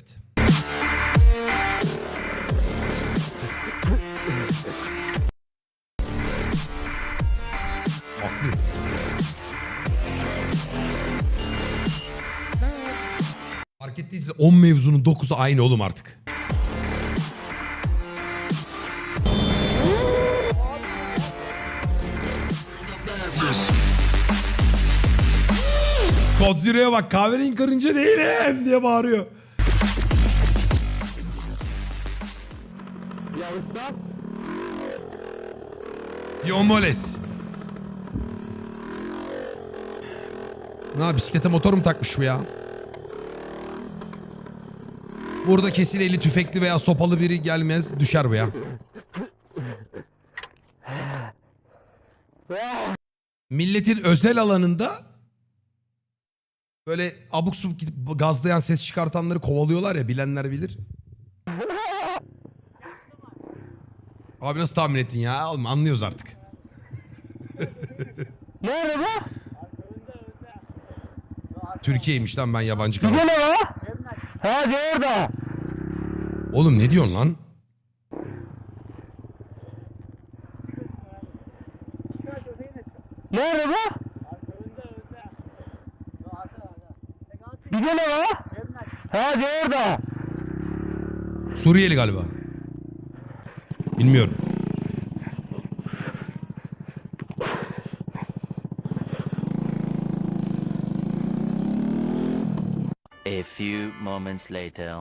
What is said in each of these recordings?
Evet. Haklı. Fark ettiyse 10 mevzunun 9'u aynı oğlum artık. Kod Zero'ya bak kahverengi karınca değilim diye bağırıyor. Yomoles. Ne bisiklete motor mu takmış bu ya? Burada kesin eli tüfekli veya sopalı biri gelmez düşer bu ya. Milletin özel alanında böyle abuk subuk gidip gazlayan ses çıkartanları kovalıyorlar ya bilenler bilir. Abi nasıl tahmin ettin ya? Oğlum anlıyoruz artık. Nerede bu? Türkiye'ymiş lan ben yabancı kanal. Ne o? Ha de orada. Oğlum ne diyorsun lan? Nerede bu? Bir de ne o? Ha de orada. Suriyeli galiba. Bilmiyorum. A few moments later.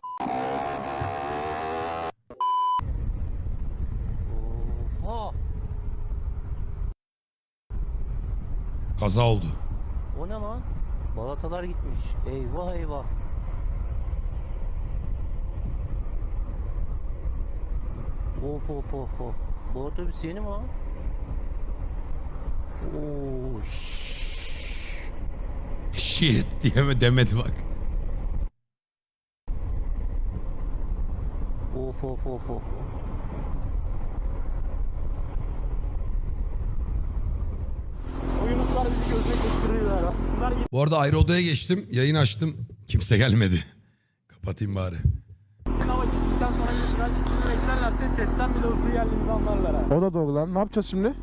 Oha! Kaza oldu. O ne lan? Balatalar gitmiş. Eyvah eyvah. Of of of of. Bu otobüs yeni mi o? Oo, şşş. Shit diyeme demedi bak. Of of of of. of. Şunlar Bu arada ayrı odaya geçtim. Yayın açtım. Kimse gelmedi. Kapatayım bari. gitsin ama gittikten sonra Yunuslar beklerlerse sesten bile hızlı geldiğimizi anlarlar ha. O da doğru lan. Ne yapacağız şimdi?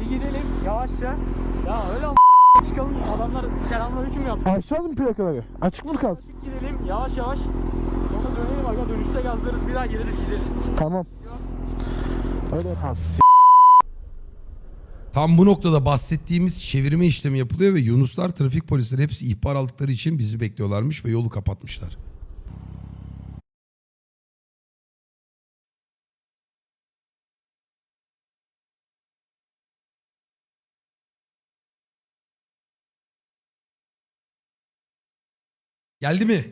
Bir gidelim yavaşça. Ya öyle çıkalım adamlar selamünaleyküm yapsın. Açacağız mı plakaları? Açık mı kalsın? Çık gidelim yavaş yavaş. Sonra dönelim aga dönüşte gazlarız bir daha geliriz gideriz. Tamam. Öyle s- Tam bu noktada bahsettiğimiz çevirme işlemi yapılıyor ve Yunuslar trafik polisleri hepsi ihbar aldıkları için bizi bekliyorlarmış ve yolu kapatmışlar. Geldi mi?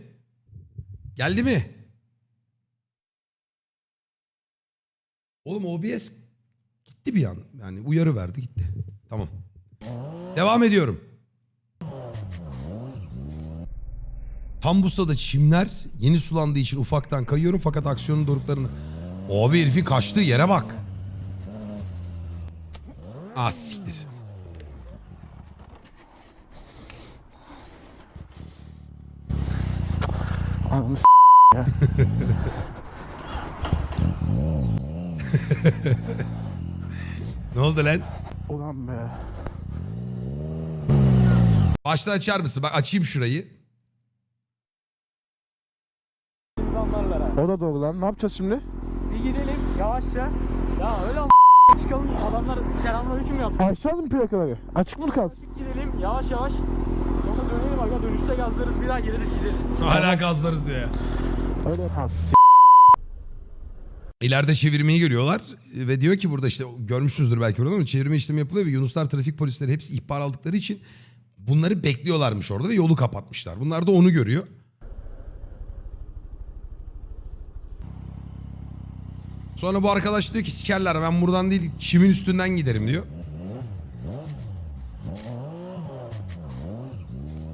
Geldi mi? Oğlum OBS gitti bir an. Yani uyarı verdi gitti. Tamam. Devam ediyorum. Tam bu sırada çimler yeni sulandığı için ufaktan kayıyorum fakat aksiyonun doruklarını... Abi herifin kaçtığı yere bak. Ah siktir. Ananı s- ya. Ne oldu lan? Ulan be. Baştan açar mısın? Bak açayım şurayı. O da doğru lan. Ne yapacağız şimdi? Bir gidelim yavaşça. Ya öyle am- çıkalım adamlar selamünaleyküm yapsın. Açacağız mı plakaları? Açık mı kalsın? Çık gidelim yavaş yavaş. Sonra dönelim aga dönüşte gazlarız bir daha geliriz gideriz. Hala gazlarız diyor ya. Öyle s- İleride çevirmeyi görüyorlar ve diyor ki burada işte görmüşsünüzdür belki burada ama çevirme işlemi yapılıyor ve Yunuslar trafik polisleri hepsi ihbar aldıkları için bunları bekliyorlarmış orada ve yolu kapatmışlar. Bunlar da onu görüyor. Sonra bu arkadaş diyor ki sikerler ben buradan değil çimin üstünden giderim diyor.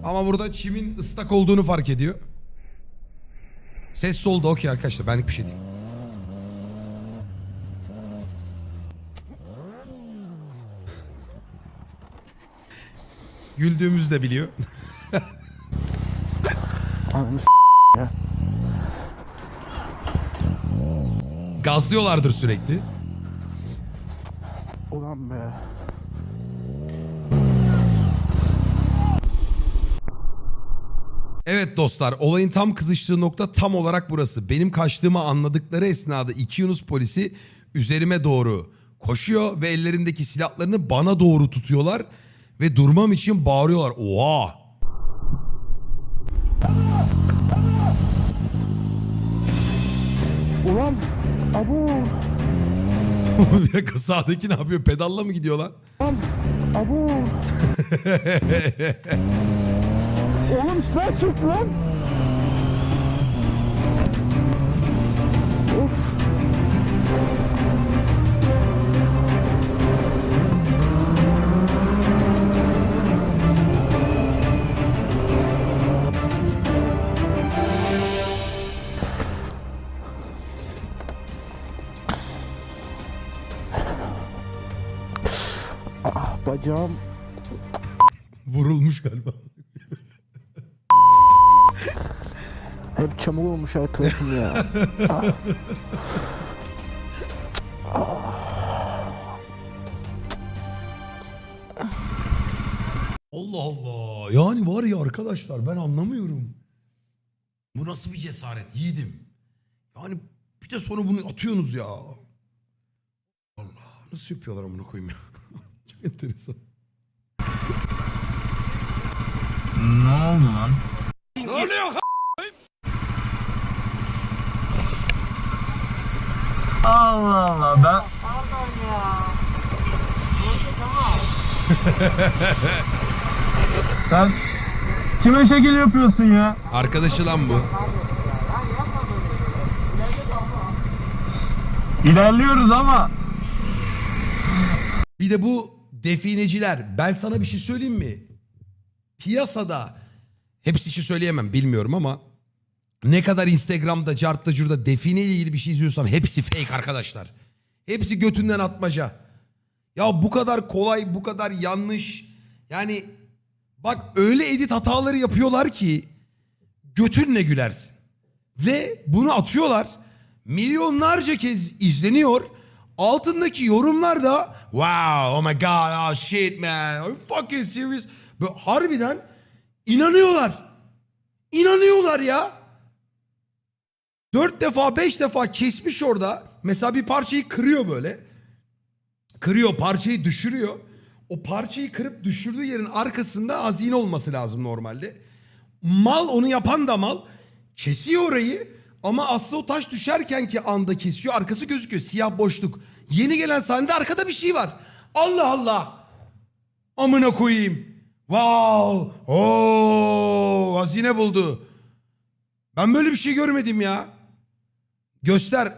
Ama burada çimin ıslak olduğunu fark ediyor. Ses soldu okey arkadaşlar benlik bir şey değil. Güldüğümüzü de biliyor. Gazlıyorlardır sürekli. Ulan be. Evet dostlar olayın tam kızıştığı nokta tam olarak burası. Benim kaçtığımı anladıkları esnada iki Yunus polisi üzerime doğru koşuyor ve ellerindeki silahlarını bana doğru tutuyorlar ve durmam için bağırıyorlar. Oha! Ulan. Abu. bir dakika sağdaki ne yapıyor? Pedalla mı gidiyor lan? Abu. Oğlum silah çekti lan. Of. Ah bacağım. Olmuş her tarafım ya. Allah Allah. Yani var ya arkadaşlar ben anlamıyorum. Bu nasıl bir cesaret yiğidim. Yani bir de sonra bunu atıyorsunuz ya. Allah nasıl yapıyorlar amına koyayım ya. Çok enteresan. Ne oldu lan? Allah Allah ben... Sen kime şekil yapıyorsun ya? Arkadaşı lan bu. İlerliyoruz ama Bir de bu defineciler. Ben sana bir şey söyleyeyim mi? Piyasada hepsi için söyleyemem bilmiyorum ama ne kadar Instagram'da, cartta, curda define ile ilgili bir şey izliyorsam hepsi fake arkadaşlar. Hepsi götünden atmaca. Ya bu kadar kolay, bu kadar yanlış. Yani bak öyle edit hataları yapıyorlar ki götünle gülersin. Ve bunu atıyorlar. Milyonlarca kez izleniyor. Altındaki yorumlar da wow, oh my god, oh shit man, are you fucking serious? Böyle harbiden inanıyorlar. İnanıyorlar ya. Dört defa, beş defa kesmiş orada. Mesela bir parçayı kırıyor böyle. Kırıyor, parçayı düşürüyor. O parçayı kırıp düşürdüğü yerin arkasında hazine olması lazım normalde. Mal onu yapan da mal. Kesiyor orayı ama aslında o taş düşerken ki anda kesiyor. Arkası gözüküyor. Siyah boşluk. Yeni gelen sahnede arkada bir şey var. Allah Allah. Amına koyayım. Wow. Oo, hazine buldu. Ben böyle bir şey görmedim ya. Göster.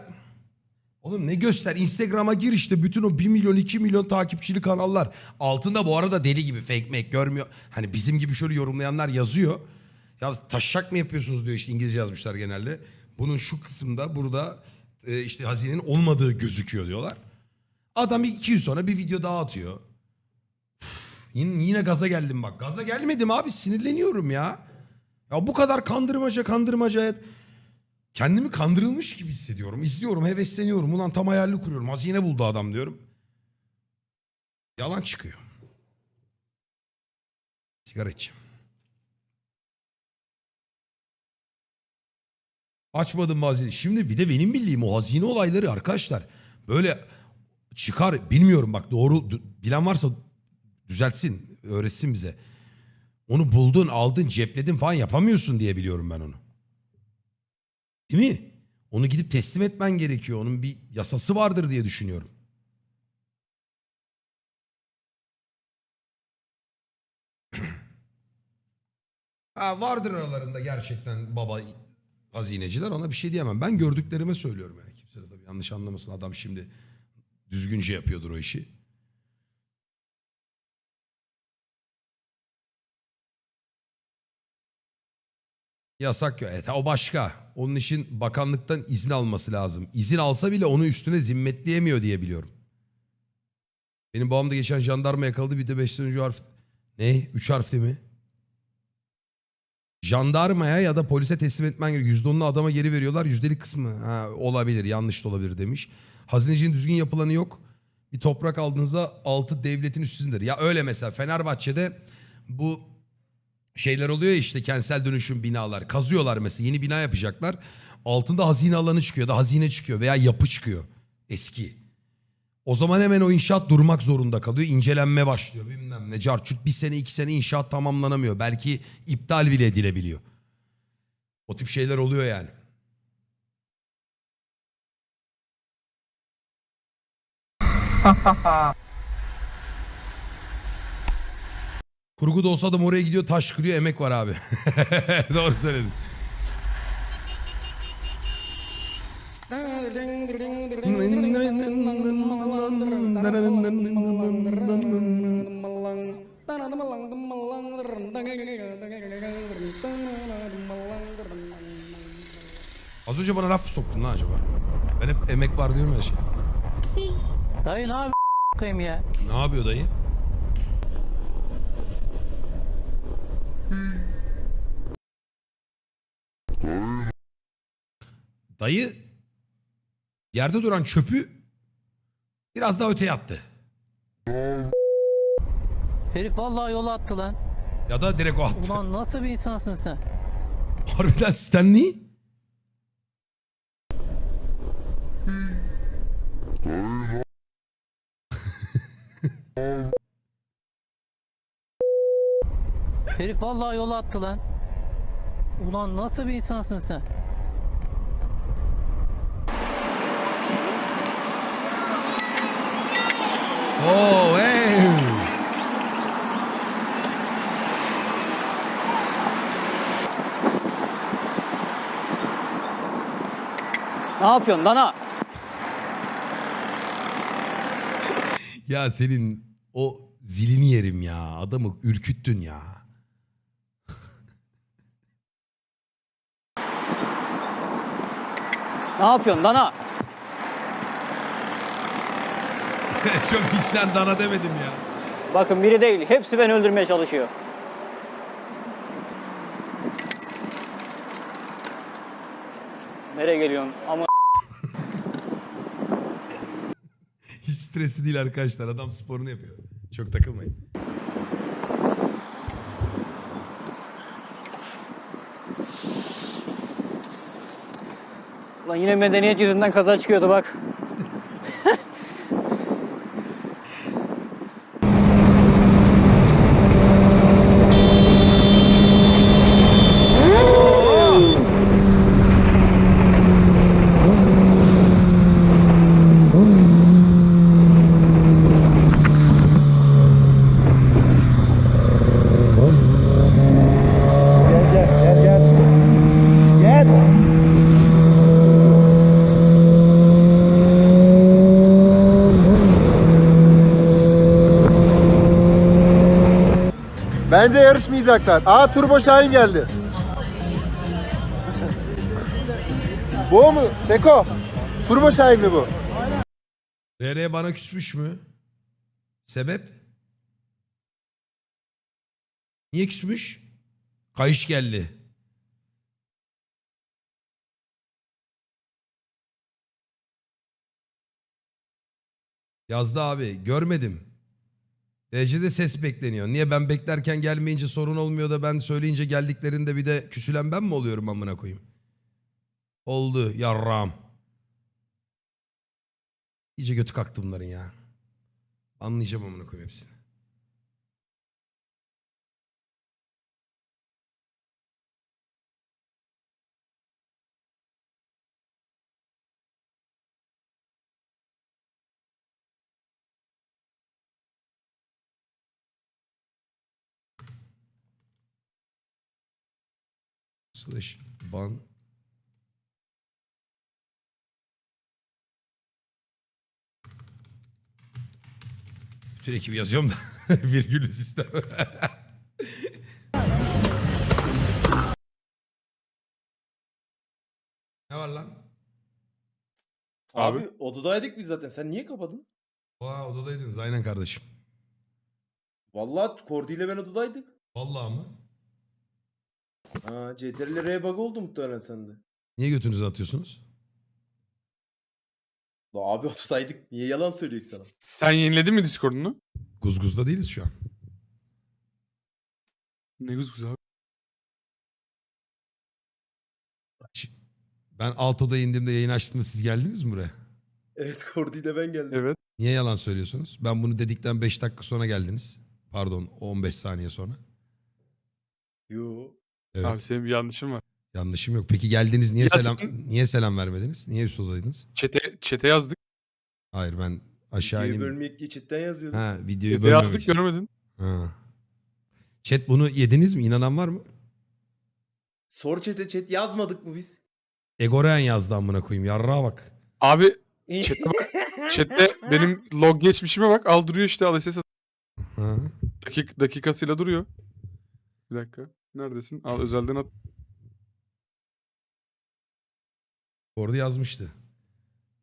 Oğlum ne göster? Instagram'a gir işte bütün o 1 milyon 2 milyon takipçili kanallar. Altında bu arada deli gibi fake make görmüyor. Hani bizim gibi şöyle yorumlayanlar yazıyor. Ya taşak mı yapıyorsunuz diyor işte İngilizce yazmışlar genelde. Bunun şu kısımda burada e, işte hazinenin olmadığı gözüküyor diyorlar. Adam iki yıl sonra bir video daha atıyor. Yine, yine gaza geldim bak. Gaza gelmedim abi sinirleniyorum ya. Ya bu kadar kandırmaca kandırmaca. Kendimi kandırılmış gibi hissediyorum. İzliyorum, hevesleniyorum. Ulan tam hayalini kuruyorum. Hazine buldu adam diyorum. Yalan çıkıyor. Sigara içeceğim. Açmadım hazine. Şimdi bir de benim bildiğim o hazine olayları arkadaşlar. Böyle çıkar bilmiyorum bak doğru bilen varsa düzeltsin, öğretsin bize. Onu buldun, aldın, cepledin falan yapamıyorsun diye biliyorum ben onu. Değil mi? Onu gidip teslim etmen gerekiyor. Onun bir yasası vardır diye düşünüyorum. ha, vardır aralarında gerçekten baba hazineciler. Ona bir şey diyemem. Ben gördüklerime söylüyorum. Yani. Kimse de tabii yanlış anlamasın. Adam şimdi düzgünce yapıyordur o işi. Yasak yok. Evet, o başka. Onun için bakanlıktan izin alması lazım. İzin alsa bile onu üstüne zimmetleyemiyor diye biliyorum. Benim babam da geçen jandarma yakaladı bir de 5. harf. Ne? 3 harfli mi? Jandarmaya ya da polise teslim etmen gerekiyor. %10'unu adama geri veriyorlar. Yüzdelik kısmı ha, olabilir. Yanlış da olabilir demiş. Hazinecinin düzgün yapılanı yok. Bir toprak aldığınızda altı devletin üstündedir. Ya öyle mesela Fenerbahçe'de bu şeyler oluyor ya işte kentsel dönüşüm binalar. Kazıyorlar mesela yeni bina yapacaklar. Altında hazine alanı çıkıyor da hazine çıkıyor veya yapı çıkıyor. Eski. O zaman hemen o inşaat durmak zorunda kalıyor. İncelenme başlıyor bilmem ne. Carçurt bir sene iki sene inşaat tamamlanamıyor. Belki iptal bile edilebiliyor. O tip şeyler oluyor yani. Kurgu da olsa adam oraya gidiyor taş kırıyor emek var abi. Doğru söyledin. Az önce bana laf mı soktun lan acaba? Ben hep emek var diyorum ya şey. Dayı ne koyayım ya? Ne yapıyor dayı? Dayı yerde duran çöpü biraz daha öteye attı. Herif vallahi yola attı lan. Ya da direkt o attı. Ulan nasıl bir insansın sen? Harbiden Stanley. Herif vallahi yola attı lan. Ulan nasıl bir insansın sen? Oo, hey. Ne yapıyorsun Dana? Ya senin o zilini yerim ya. Adamı ürküttün ya. Ne yapıyorsun Dana? Çok içten dana demedim ya. Bakın biri değil. Hepsi beni öldürmeye çalışıyor. Nereye geliyorsun? Ama Hiç stresli değil arkadaşlar. Adam sporunu yapıyor. Çok takılmayın. Lan yine medeniyet yüzünden kaza çıkıyordu bak. Bence yarışmayacaklar. Aa Turbo Şahin geldi. bu mu? Seko. Turbo Şahin mi bu? RR bana küsmüş mü? Sebep? Niye küsmüş? Kayış geldi. Yazdı abi. Görmedim. Derecede ses bekleniyor. Niye ben beklerken gelmeyince sorun olmuyor da ben söyleyince geldiklerinde bir de küsülen ben mi oluyorum amına koyayım? Oldu yarram. İyice götü kalktı bunların ya. Anlayacağım amına koyayım hepsini. Slash ban Bütün ekibi yazıyorum da virgüllü sistem. ne var lan? Abi, odadaydık biz zaten. Sen niye kapadın? Aa odadaydınız aynen kardeşim. Vallahi Kordi ile ben odadaydık. Vallahi mı? Ha CTRL R bug oldu muhtemelen sende. Niye götünüzü atıyorsunuz? La abi odadaydık. Niye yalan söylüyor sana? Sen yeniledin mi Discord'unu? Guzguz'da değiliz şu an. Ne güzel abi. Ş- Ben Alto'da indiğimde yayın açtığımda siz geldiniz mi buraya? Evet Kordi ile ben geldim. Evet. Niye yalan söylüyorsunuz? Ben bunu dedikten 5 dakika sonra geldiniz. Pardon 15 saniye sonra. Yo. Evet. Abi senin bir yanlışın var. Yanlışım yok. Peki geldiniz niye Ya selam niye selam vermediniz? Niye üst odadaydınız? Çete, çete yazdık. Hayır ben aşağı Videoyu ineyim. bölmeyek diye chatten yazıyordu. Ha videoyu Çete yazdık bölmemek. görmedin. Ha. Chat bunu yediniz mi? İnanan var mı? Sor chat'e chat yazmadık mı biz? Egoren yazdı amına koyayım. Yarrağa bak. Abi Chat'e bak. chatte benim log geçmişime bak. Al duruyor işte al SS. Ha. Dakik, dakikasıyla duruyor. Bir dakika. Neredesin? Al özelden at. Orada yazmıştı.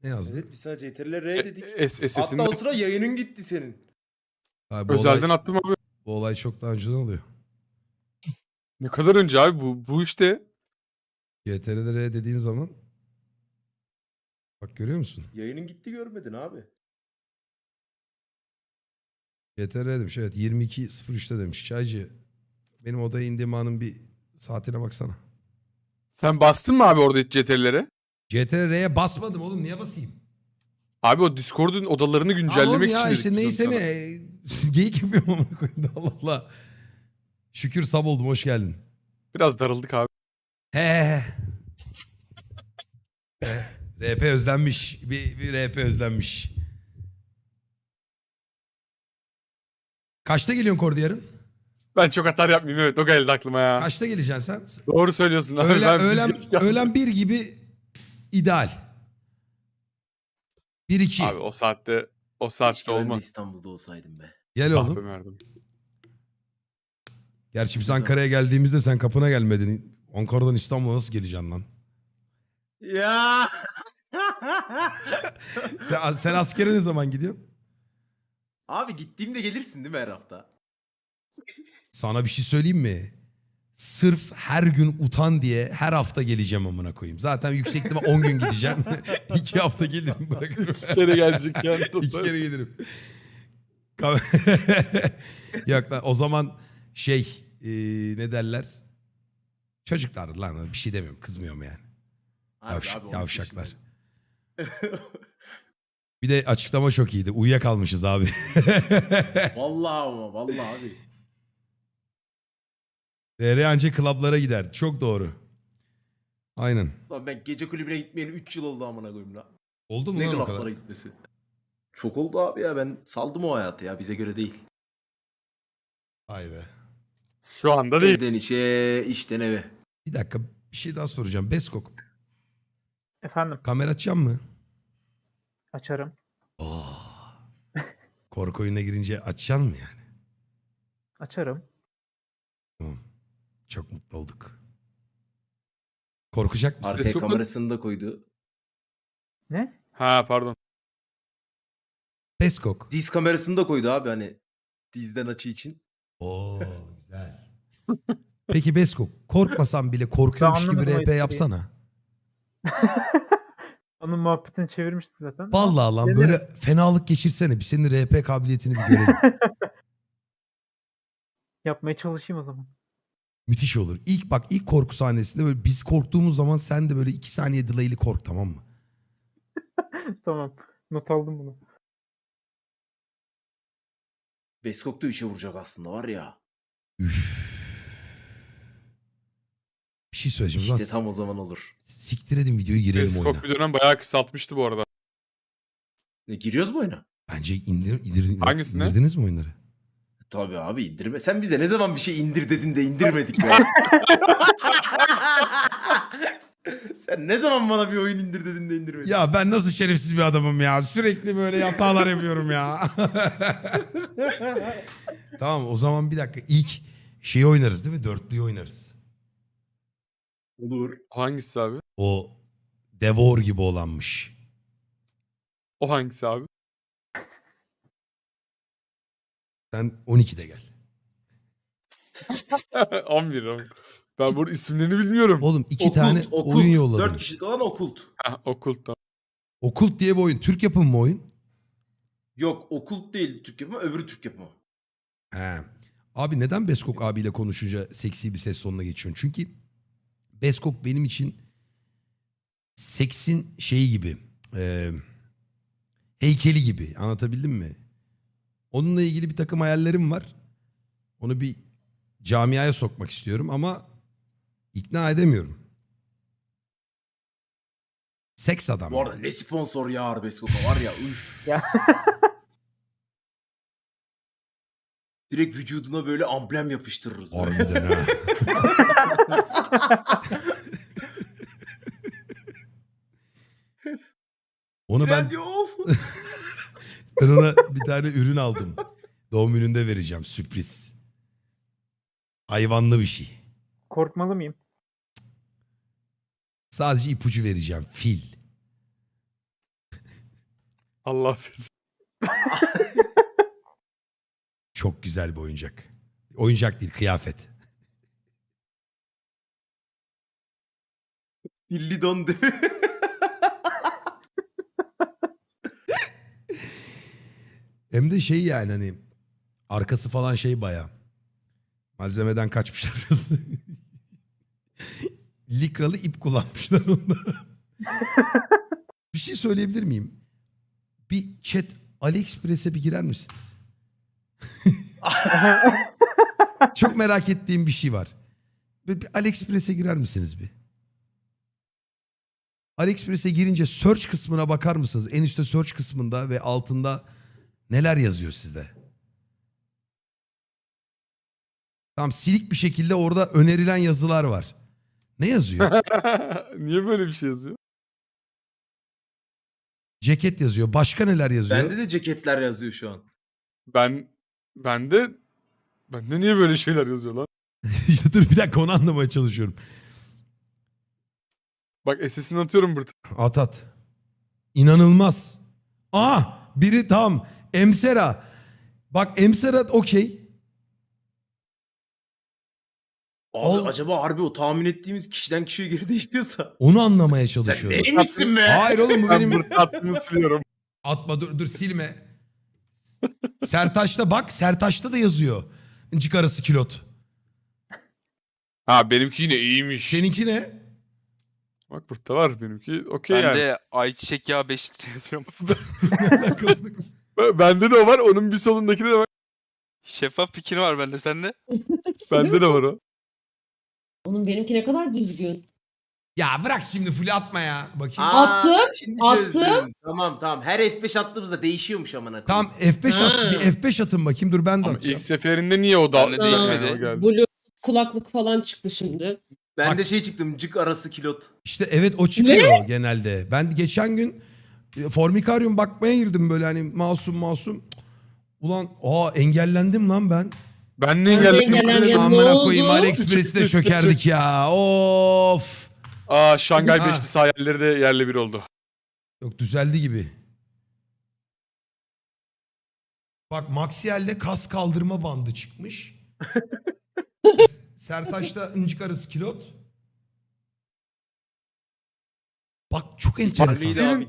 Ne yazdı? Evet biz sana CTRL R E, dedik. S- SS'inde. Hatta o sıra yayının gitti senin. Abi, bu, Özelden olay, attım abi. bu olay çok daha önceden oluyor. Ne kadar önce abi bu bu işte. GTR'de dediğin zaman bak görüyor musun? Yayının gitti görmedin abi. GTR demiş evet 22.03'te demiş. Çaycı benim odaya indiğim anın bir saatine baksana. Sen bastın mı abi orada CTR'lere? CTR'ye basmadım oğlum niye basayım? Abi o Discord'un odalarını güncellemek ya için dedik işte neyse sana. ne. Geyik yapıyorum amına koyayım da Allah Allah. Şükür sab oldum hoş geldin. Biraz darıldık abi. He he he. He, RP özlenmiş. Bir, bir RP özlenmiş. Kaçta geliyorsun Kordi yarın? Ben çok hatar yapmayayım evet o geldi aklıma ya. Kaçta geleceksin sen? Doğru söylüyorsun abi. Öğlen, ben öğlen, geldik. öğlen bir gibi ideal. 1-2. Abi o saatte o saatte Keşke ben de olmaz. İstanbul'da olsaydım be. Gel Ah be oğlum. Merdan. Gerçi biz. Ankara'ya geldiğimizde sen kapına gelmedin. Ankara'dan İstanbul'a nasıl geleceksin lan? Ya. Sen, sen askere ne zaman gidiyorsun? Abi gittiğimde gelirsin değil mi her hafta? Sana bir şey söyleyeyim mi? Sırf her gün utan diye her hafta geleceğim amına koyayım. Zaten yüksek ihtimal 10 gün gideceğim. İki hafta gelirim bırakırım. İki kere gelecek yani. İki kere gelirim. Yok lan o zaman şey e, ne derler? Çocuklar lan bir şey demiyorum kızmıyorum yani. Abi, Yavş- abi, yavşaklar. Bir de açıklama çok iyiydi. Uyuyakalmışız abi. vallahi ama vallahi abi. DR anca klaplara gider. Çok doğru. Aynen. Lan ben gece kulübüne gitmeyeli 3 yıl oldu amına koyayım la. Oldu mu Ne lan o klaplara kadar? gitmesi. Çok oldu abi ya ben saldım o hayatı ya bize göre değil. Vay be. Şu anda değil. Evden işe, işten eve. Bir dakika bir şey daha soracağım. Beskok Efendim kamera açacağım mı? açarım. Oh. Korku oyununa girince açacaksın mı yani? Açarım. Çok mutlu olduk. Korkacak mısın? Arkaya mu? kamerasını da koydu. Ne? Ha pardon. Beskok. Diz kamerasını da koydu abi hani dizden açı için. Oo güzel. Peki Beskok korkmasan bile korkuyormuş Ben gibi anlamadım o RP espriyi. yapsana. Onun muhabbetini çevirmişti zaten. Vallahi lan böyle fenalık geçirsene. Bir senin RP kabiliyetini bir görelim. Yapmaya çalışayım o zaman. Müthiş olur. İlk bak ilk korku sahnesinde böyle biz korktuğumuz zaman sen de böyle iki saniye delay'li kork tamam mı? tamam. Not aldım bunu. Beskok da 3'e vuracak aslında var ya. Üf. Bir şey söyleyeceğim. İşte lan. tam o zaman olur. Siktir edin videoyu girelim oyuna. Periskop bir dönem bayağı kısaltmıştı bu arada. Ne giriyoruz mu oyuna? Bence indir, indir, Hangisine? indirdiniz mi oyunları? Tabii abi indirme. Sen bize ne zaman bir şey indir dedin de indirmedik be. Sen ne zaman bana bir oyun indir dedin de indirmedin? Ya ben nasıl şerefsiz bir adamım ya. Sürekli böyle hatalar yapıyorum ya. tamam o zaman bir dakika. İlk şeyi oynarız değil mi? Dörtlüyü oynarız. Olur. Hangisi abi? O Devor gibi olanmış. O hangisi abi? Sen 12'de gel. 11 11. Ben bunun isimlerini bilmiyorum. Oğlum iki Okult, tane okult. oyun yolladım. Dört kişilik olan okult. Heh, okkult tamam. Okult diye bir oyun. Türk yapımı mı oyun? Yok okult değil Türk yapımı öbürü Türk yapımı. He. Abi neden Beskok abiyle konuşunca seksi bir ses tonuna geçiyorsun? Çünkü Beskok benim için seksin şeyi gibi. e, heykeli gibi. Anlatabildim mi? Onunla ilgili bir takım hayallerim var. Onu bir camiaya sokmak istiyorum ama ikna edemiyorum. Seks adam. Bu arada ne sponsor ya Arbeskoka var ya üf. Ya. Direkt vücuduna böyle amblem yapıştırırız böyle. Harbiden ha. Onu ben, Trendyol. ben ona bir tane ürün aldım. Doğum gününde vereceğim sürpriz. Hayvanlı bir şey. Korkmalı mıyım? Sadece ipucu vereceğim. Fil. Allah affetsin. Çok güzel bir oyuncak. Oyuncak değil kıyafet. Billi don değil mi? Hem de şey yani hani arkası falan şey baya. Malzemeden kaçmışlar. Likralı ip kullanmışlar onda. bir şey söyleyebilir miyim? Bir chat AliExpress'e bir girer misiniz? Çok merak ettiğim bir şey var. Bir, bir AliExpress'e girer misiniz bir? AliExpress'e girince search kısmına bakar mısınız? En üstte search kısmında ve altında neler yazıyor sizde? Tam silik bir şekilde orada önerilen yazılar var. Ne yazıyor? Niye böyle bir şey yazıyor? Ceket yazıyor. Başka neler yazıyor? Bende de ceketler yazıyor şu an. Ben ben de ben de niye böyle şeyler yazıyor lan? işte dur bir dakika onu anlamaya çalışıyorum. Bak SS'ini atıyorum burada. At at. İnanılmaz. Aa biri tam. Emsera. Bak Emsera okey. Abi Ol- acaba harbi o tahmin ettiğimiz kişiden kişiye göre değişiyorsa. Onu anlamaya Sen çalışıyorum. deli misin be? Hayır oğlum bu Ben benim... burada attığını siliyorum. Atma dur dur silme. Sertaç'ta bak Sertaç'ta da yazıyor. İncik arası kilot. Ha benimki yine iyiymiş. Seninki ne? Bak burada var benimki. Okey Ben yani. de ayçiçek yağı 5 litre yazıyorum. Ben- Bende de o var. Onun bir solundakine de bak. Şeffaf fikir var bende sende. Bende de var o. Onun benimki ne kadar düzgün. ya bırak şimdi full atma ya. Bakayım. Aa, Attım, şimdi attım. Tamam tamam. Her F5 attığımızda değişiyormuş amına koyayım. Tamam F5 at. Ha. Bir F5 atın bakayım. Dur ben de Ama atacağım. ilk seferinde niye o da Bende değişmedi. o geldi. Blue kulaklık falan çıktı şimdi. Ben Bak. de şey çıktım cık arası kilot. İşte evet o çıkıyor genelde. Ben geçen gün Formikarium bakmaya girdim böyle hani masum masum. Ulan aa engellendim lan ben. Ben ne engelledim? engellendim. Ya ne Amına koyayım oldu? AliExpress'i de çökerdik ya. Of. Aa Şangay Ha. Beşli hayalleri de yerle bir oldu. Yok düzeldi gibi. Bak Maxiel'de kas kaldırma bandı çıkmış. Sertaç'ta incik arası kilot. Bak çok enteresan. Abi?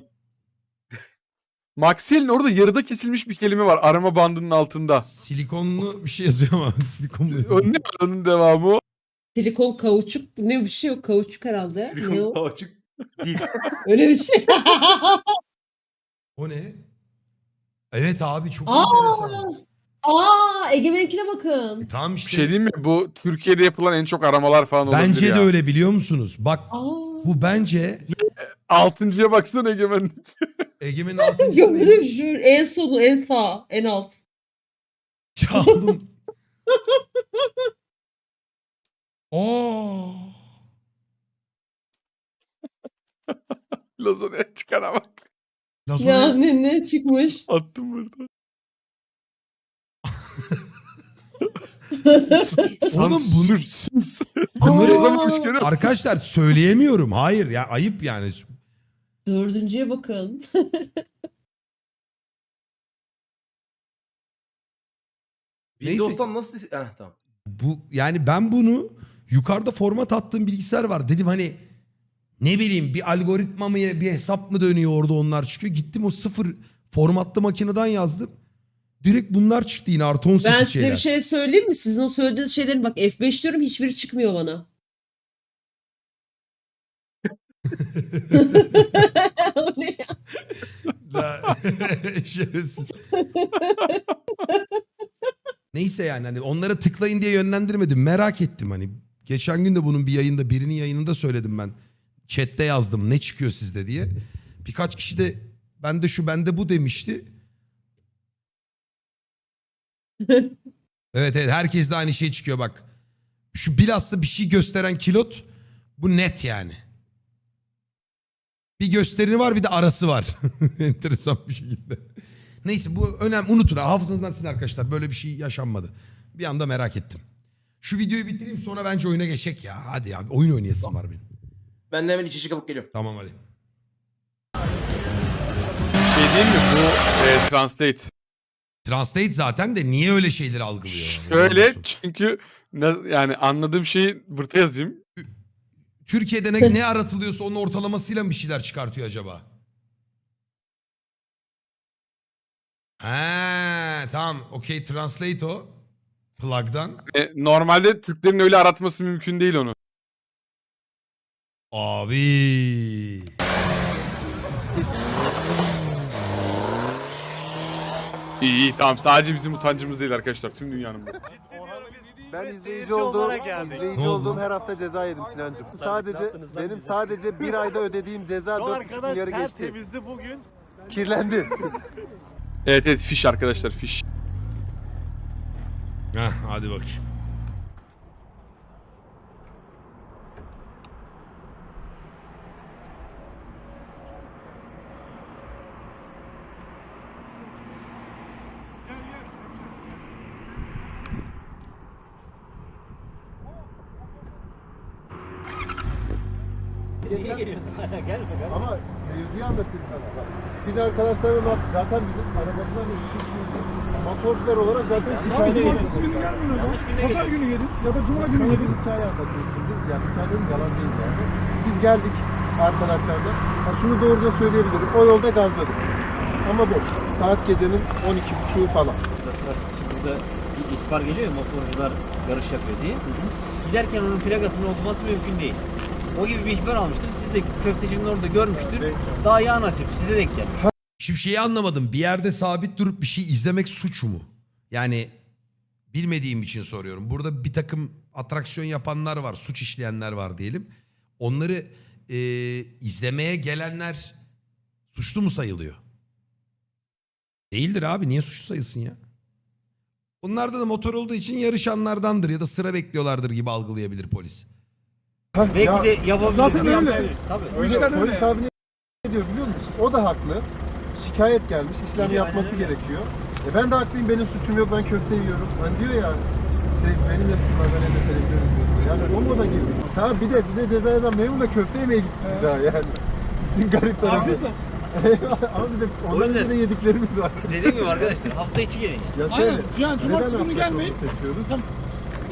Maxell'in orada yarıda kesilmiş bir kelime var. Arama bandının altında. Silikonlu bir şey yazıyor ama silikon mu? O ne onun devamı o? Silikon kauçuk ne bir şey yok kauçuk herhalde. Ne Silikon o? açık değil. Öyle bir şey. O ne? Evet abi çok Aa! enteresan. Aa Egemen'inkine bakın. E, tamam Bir işte. şey diyeyim mi? Bu Türkiye'de yapılan en çok aramalar falan olabilir bence ya. de öyle biliyor musunuz? Bak Aa. Bu bence Altıncıya baksana Egemen. Egemen'in altıncısı Gördüm neymiş? gör. En sonu en sağ en alt. Ya oğlum. Oo. Lazona'ya çıkana bak. Lazona- Ya ne, ne çıkmış? Attım burada. Oğlum bunu-. Bunları görüyor musun? Arkadaşlar söyleyemiyorum. Hayır ya ayıp yani. Dördüncüye bakın. Neyse. Windows'tan nasıl... Heh, tamam. Bu yani ben bunu Yukarıda format attığım bilgisayar var. Dedim hani ne bileyim bir algoritma mı bir hesap mı dönüyor orada onlar çıkıyor. Gittim o sıfır formatlı makineden yazdım. Direkt bunlar çıktı yine artı 18 Ben size şeyler. bir şey söyleyeyim mi? Sizin o söylediğiniz şeylerin bak F5 diyorum hiçbiri çıkmıyor bana. o ne ya? La- Şerefsiz. Neyse yani hani onlara tıklayın diye yönlendirmedim. Merak ettim hani. Geçen gün de bunun bir yayında birinin yayınında söyledim ben. Chat'te yazdım ne çıkıyor sizde diye. Birkaç kişi de bende şu bende bu demişti. Evet evet herkes de aynı şey çıkıyor bak. Şu bilhassa bir şey gösteren kilot bu net yani. Bir gösterini var bir de arası var. Enteresan bir şekilde. Neyse bu önemli. Unutun. Hafızanızdan silin arkadaşlar. Böyle bir şey yaşanmadı. Bir anda merak ettim. Şu videoyu bitireyim sonra bence oyuna geçecek ya. Hadi ya. Oyun oynayasım var benim. Ben de hemen içi çıkıp geliyorum. Tamam hadi. Şey değil mi bu e, translate? Translate zaten de niye öyle şeyleri algılıyor? Şöyle Anlamıyorsun. çünkü ne- yani anladığım şeyi burada yazayım. Türkiye'de ne, ne aratılıyorsa onun ortalamasıyla mı bir şeyler çıkartıyor acaba? Ha tamam. Okey translate o. Plug'dan. E, normalde Türklerin öyle aratması mümkün değil onu. Abi. İyi iyi tamam sadece bizim utancımız değil arkadaşlar tüm dünyanın bu. Ben izleyici olduğum, izleyici Ne oldu olduğum her hafta ceza yedim Sinancım. Sadece benim sadece bir ayda ödediğim ceza 4,5 milyarı geçti. bugün. Kirlendi. Evet evet fiş arkadaşlar fiş. Heh, hadi bakayım. Ama mevzuyu anlatayım sana. Bak. Biz arkadaşlarla? Zaten bizim arabacılarla işimiz yok. Motorcular olarak zaten şikayet ediyoruz. Pazar günü gelin ya da cuma Sana bir hikaye anlatayım şimdi. Yani hikaye dedim yalan değil yani. Biz geldik arkadaşlarla. Ha şunu doğruca söyleyebilirim. O yolda gazladık. Ama boş. Saat gecenin 12.30'u falan. Burada bir ihbar geliyor ya motorcular yarış yapıyor diye. Giderken onun plakasının okuması mümkün değil. O gibi bir ihbar almıştır. Siz de köftecinin orada görmüştür. Daha ya nasip size denk gelmiş. Şimdi şeyi anlamadım. Bir yerde sabit durup bir şey izlemek suç mu? Yani bilmediğim için soruyorum. Burada bir takım atraksiyon yapanlar var, suç işleyenler var diyelim. Onları e, izlemeye gelenler suçlu mu sayılıyor? Değildir abi. Niye suçlu sayılsın ya? Onlarda da motor olduğu için yarışanlardandır ya da sıra bekliyorlardır gibi algılayabilir polis. Ha, Belki ya- de yapabilirsiniz. Zaten öyle. yapmayabilirsiniz. Tabii. Öyle, polis abi ne diyor biliyor musun? O da haklı. Şikayet gelmiş, işlem Geliyor, yapması aynen öyle. gerekiyor. E ben de haklıyım, benim suçum yok, ben köfte yiyorum. Hani diyor ya, şey benim de suçum var, ben evde televizyon izliyorum. Yani o moda girdik. Tamam bir de bize ceza yazan memur da köfte yemeye gitti bir daha yani. İşin garip tarafı. Afiyet olsun. Ama bir de onların yüzden- yediklerimiz var. Dediğim gibi arkadaşlar hafta içi gelin. Ya şöyle, Yani cumartesi neden günü hafta gelmeyin. seçiyoruz?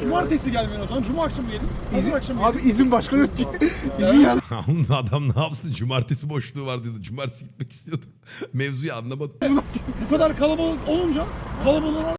Cumartesi gelmeyin o zaman. Cuma akşamı gelin. Pazar akşamı gelin. Abi izin başka yok ki. izin ya. Oğlum Adam ne yapsın? Cumartesi boşluğu var diyordu. Cumartesi gitmek istiyordu. Mevzuyu anlamadım. Bu kadar kalabalık olunca kalabalığın